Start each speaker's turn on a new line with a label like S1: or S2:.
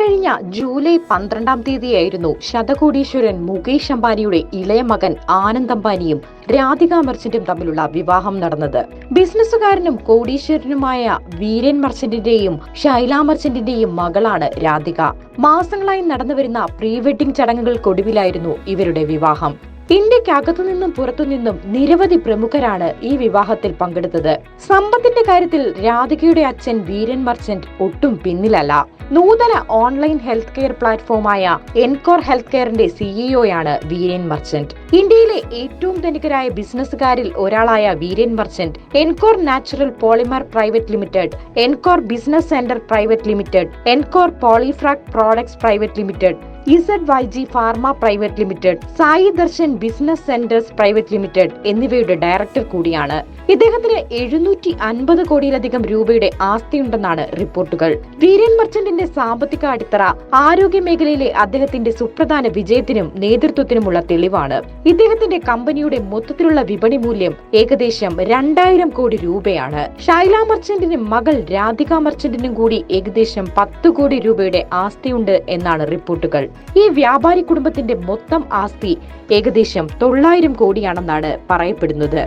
S1: ഇക്കഴിഞ്ഞ ജൂലൈ പന്ത്രണ്ടാം തീയതിയായിരുന്നു ശതകോടീശ്വരൻ മുകേഷ് അംബാനിയുടെ ഇളയ മകൻ ആനന്ദ് അംബാനിയും രാധിക മർച്ചന്റും തമ്മിലുള്ള വിവാഹം നടന്നത്. ബിസിനസ്സുകാരനും കോടീശ്വരനുമായ വീരൻ മർച്ചന്റിന്റെയും ശൈല മർച്ചന്റിന്റെയും മകളാണ് രാധിക. മാസങ്ങളായി നടന്നുവരുന്ന പ്രീ വെഡിംഗ് ചടങ്ങുകൾക്കൊടുവിലായിരുന്നു ഇവരുടെ വിവാഹം. ഇന്ത്യക്കകത്തു നിന്നും പുറത്തു നിന്നും നിരവധി പ്രമുഖരാണ് ഈ വിവാഹത്തിൽ പങ്കെടുത്തത്. സമ്പത്തിന്റെ കാര്യത്തിൽ രാധികയുടെ അച്ഛൻ വീരൻ മർച്ചന്റ് ഒട്ടും പിന്നിലല്ല. നൂതന ഓൺലൈൻ ഹെൽത്ത് കെയർ പ്ലാറ്റ്ഫോമായ എൻകോർ ഹെൽത്ത് കെയറിന്റെ സിഇഒയാണ് വീരൻ മർച്ചന്റ്. ഇന്ത്യയിലെ ഏറ്റവും ധനികരായ ബിസിനസ്സുകാരിൽ ഒരാളായ Viren Merchant Encore natural polymer private limited Encore business centre private limited Encore polyfrac products private limited Z Y G pharma private limited Sai Darshan business centres private limited എന്നിവയുടെ director കൂടിയാണ്. ഇദ്ദേഹത്തിന് എഴുന്നൂറ്റി അൻപത് കോടിയിലധികം രൂപയുടെ ആസ്തിയുണ്ടെന്നാണ് റിപ്പോർട്ടുകൾ. വീരൻ മർച്ചന്റിന്റെ സാമ്പത്തിക അടിത്തറ ആരോഗ്യ മേഖലയിലെ അദ്ദേഹത്തിന്റെ സുപ്രധാന വിജയത്തിനും നേതൃത്വത്തിനുമുള്ള തെളിവാണ്. ഇദ്ദേഹത്തിന്റെ കമ്പനിയുടെ മൊത്തത്തിലുള്ള വിപണി മൂല്യം ഏകദേശം രണ്ടായിരം കോടി രൂപയാണ്. ഷൈല മർച്ചന്റിനും മകൾ രാധിക മർച്ചന്റിനും കൂടി ഏകദേശം പത്ത് കോടി രൂപയുടെ ആസ്തിയുണ്ട് എന്നാണ് റിപ്പോർട്ടുകൾ. ഈ വ്യാപാരി കുടുംബത്തിന്റെ മൊത്തം ആസ്തി ഏകദേശം തൊള്ളായിരം കോടിയാണെന്നാണ് പറയപ്പെടുന്നത്.